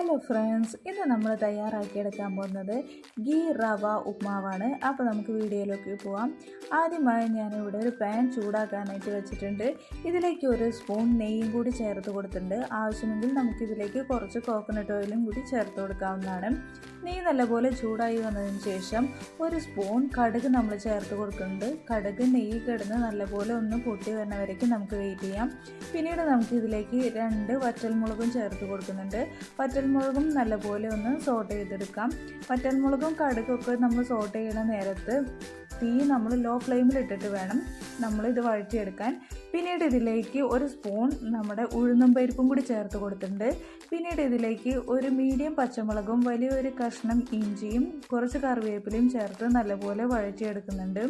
Hello friends ഇന്ന് നമ്മൾ തയ്യാറാക്കിയെടുക്കാൻ പോകുന്നത് ഗീ റവ ഉപ്മാവാണ്. അപ്പോൾ നമുക്ക് വീഡിയോയിലേക്ക് പോവാം. ആദ്യമായി ഞാനിവിടെ ഒരു പാൻ ചൂടാക്കാനായിട്ട് വെച്ചിട്ടുണ്ട്. ഇതിലേക്ക് ഒരു സ്പൂൺ നെയ്യും കൂടി ചേർത്ത് കൊടുത്തിട്ടുണ്ട്. ആവശ്യമെങ്കിൽ നമുക്കിതിലേക്ക് കുറച്ച് കോക്കനട്ട് ഓയിലും കൂടി ചേർത്ത് കൊടുക്കാവുന്നതാണ്. നെയ്യ് നല്ലപോലെ ചൂടായി വന്നതിന് ശേഷം ഒരു സ്പൂൺ കടുക് നമ്മൾ ചേർത്ത് കൊടുക്കുന്നുണ്ട്. കടുക് നെയ്യ് കിടന്ന് നല്ലപോലെ ഒന്ന് പൊട്ടി വരുന്ന വരയ്ക്കും നമുക്ക് വെയിറ്റ് ചെയ്യാം. പിന്നീട് നമുക്ക് ഇതിലേക്ക് രണ്ട് വറ്റൽമുളകും ചേർത്ത് കൊടുക്കുന്നുണ്ട്. വറ്റൽമുളകും നല്ലപോലെ ഒന്ന് സോട്ട് ചെയ്തെടുക്കാം. വറ്റൽമുളകും കടുകൊക്കെ നമ്മൾ സോട്ട് ചെയ്യുന്ന നേരത്ത് തീ നമ്മൾ ലോ ഫ്ലെയിമിൽ ഇട്ടിട്ട് വേണം നമ്മൾ ഇത് വഴറ്റിയെടുക്കാൻ. പിന്നീട് ഇതിലേക്ക് ഒരു സ്പൂൺ നമ്മുടെ ഉഴുന്നും പരിപ്പും കൂടി ചേർത്ത് കൊടുത്തിട്ടുണ്ട്. പിന്നീട് ഇതിലേക്ക് ഒരു മീഡിയം പച്ചമുളകും വലിയൊരു കഷ്ണം ഇഞ്ചിയും കുറച്ച് കറിവേപ്പിലയും ചേർത്ത് നല്ലപോലെ വഴറ്റിയെടുക്കുന്നുണ്ട്.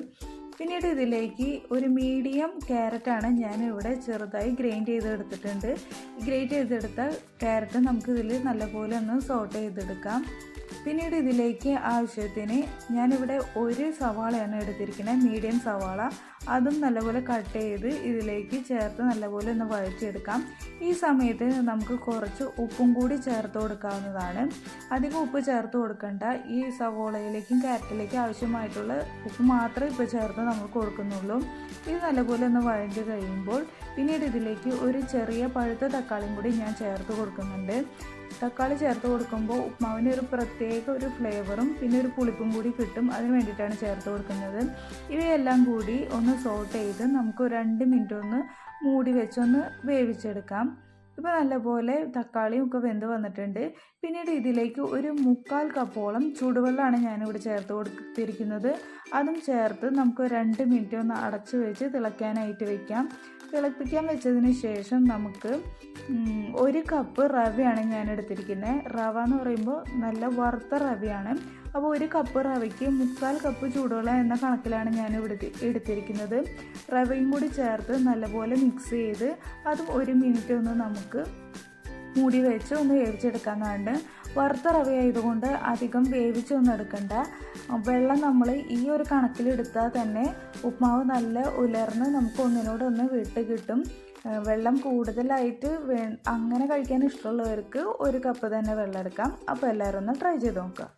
പിന്നീട് ഇതിലേക്ക് ഒരു മീഡിയം ക്യാരറ്റാണ് ഞാൻ ഇവിടെ ചെറുതായി ഗ്രൈൻഡ് ചെയ്തെടുത്തിട്ടുണ്ട്. ഗ്രൈൻഡ് ചെയ്തെടുത്ത ക്യാരറ്റ് നമുക്കിതിൽ നല്ലപോലെ ഒന്ന് സോട്ട് ചെയ്തെടുക്കാം. പിന്നീട് ഇതിലേക്ക് ആവശ്യത്തിന് ഞാനിവിടെ ഒരു സവാളയാണ് എടുത്തിരിക്കുന്നത്. മീഡിയം സവാള. അതും നല്ലപോലെ കട്ട് ചെയ്ത് ഇതിലേക്ക് ചേർത്ത് നല്ലപോലെ ഒന്ന് വഴറ്റിയെടുക്കാം. ഈ സമയത്ത് നമുക്ക് കുറച്ച് ഉപ്പും കൂടി ചേർത്ത് കൊടുക്കാവുന്നതാണ്. അധികം ഉപ്പ് ചേർത്ത് കൊടുക്കേണ്ട. ഈ സവോളയിലേക്കും ക്യാരറ്റിലേക്കും ആവശ്യമായിട്ടുള്ള ഉപ്പ് മാത്രമേ ഇപ്പോൾ ചേർത്ത് നമ്മൾ കൊടുക്കുന്നുള്ളൂ. ഇത് നല്ലപോലെ ഒന്ന് വഴഞ്ഞ് കഴിയുമ്പോൾ പിന്നീട് ഇതിലേക്ക് ഒരു ചെറിയ പഴുത്ത തക്കാളിയും കൂടി ഞാൻ ചേർത്ത് കൊടുക്കുന്നുണ്ട്. തക്കാളി ചേർത്ത് കൊടുക്കുമ്പോൾ ഉപ്മാവിന് ഒരു പ്രത്യേക ഒരു ഫ്ലേവറും പിന്നെ ഒരു പുളിപ്പും കൂടി കിട്ടും. അതിന് വേണ്ടിയിട്ടാണ് ചേർത്ത് കൊടുക്കുന്നത്. ഇവയെല്ലാം കൂടി ഒന്ന് സോട്ട് ചെയ്ത് നമുക്ക് രണ്ട് മിനിറ്റ് ഒന്ന് മൂടി വെച്ചൊന്ന് വേവിച്ചെടുക്കാം. ഇപ്പോൾ നല്ലപോലെ തക്കാളിയും ഒക്കെ വെന്ത് വന്നിട്ടുണ്ട്. പിന്നീട് ഇതിലേക്ക് ഒരു മുക്കാൽ കപ്പോളം ചൂടുവെള്ളമാണ് ഞാനിവിടെ ചേർത്ത് കൊടുത്തിരിക്കുന്നത്. അതും ചേർത്ത് നമുക്ക് രണ്ട് മിനിറ്റ് ഒന്ന് അടച്ചു വെച്ച് തിളയ്ക്കാനായിട്ട് വയ്ക്കാം തിളപ്പിക്കാൻ വെച്ചതിന് ശേഷം നമുക്ക് ഒരു കപ്പ് റവയാണ് ഞാൻ എടുത്തിരിക്കുന്നത് റവ എന്ന് പറയുമ്പോൾ നല്ല വറുത്ത റവയാണ്. അപ്പോൾ ഒരു കപ്പ് റവയ്ക്ക് മുക്കാൽ കപ്പ് ചൂടുവെള്ളം എന്ന കണക്കിലാണ് ഞാൻ ഇവിടെ എടുത്തിരിക്കുന്നത്. റവയും കൂടി ചേർത്ത് നല്ലപോലെ മിക്സ് ചെയ്ത് അതും ഒരു മിനിറ്റ് ഒന്ന് നമുക്ക് മൂടി വെച്ച് ഒന്ന് വേവിച്ചെടുക്കാനാണ്. വറുത്ത റവ ആയതുകൊണ്ട് അധികം വേവിച്ചൊന്നും എടുക്കണ്ട. വെള്ളം നമ്മൾ ഈ ഒരു കണക്കിലെടുത്താൽ തന്നെ ഉപ്മാവ് നല്ല ഉലർന്ന് നമുക്ക് ഒന്നിനോടൊന്ന് വിട്ട് കിട്ടും. വെള്ളം കൂടുതലായിട്ട് വേ അങ്ങനെ കഴിക്കാൻ ഇഷ്ടമുള്ളവർക്ക് ഒരു കപ്പ് തന്നെ വെള്ളം എടുക്കാം. അപ്പോൾ എല്ലാവരും ഒന്ന് ട്രൈ ചെയ്ത് നോക്കുക.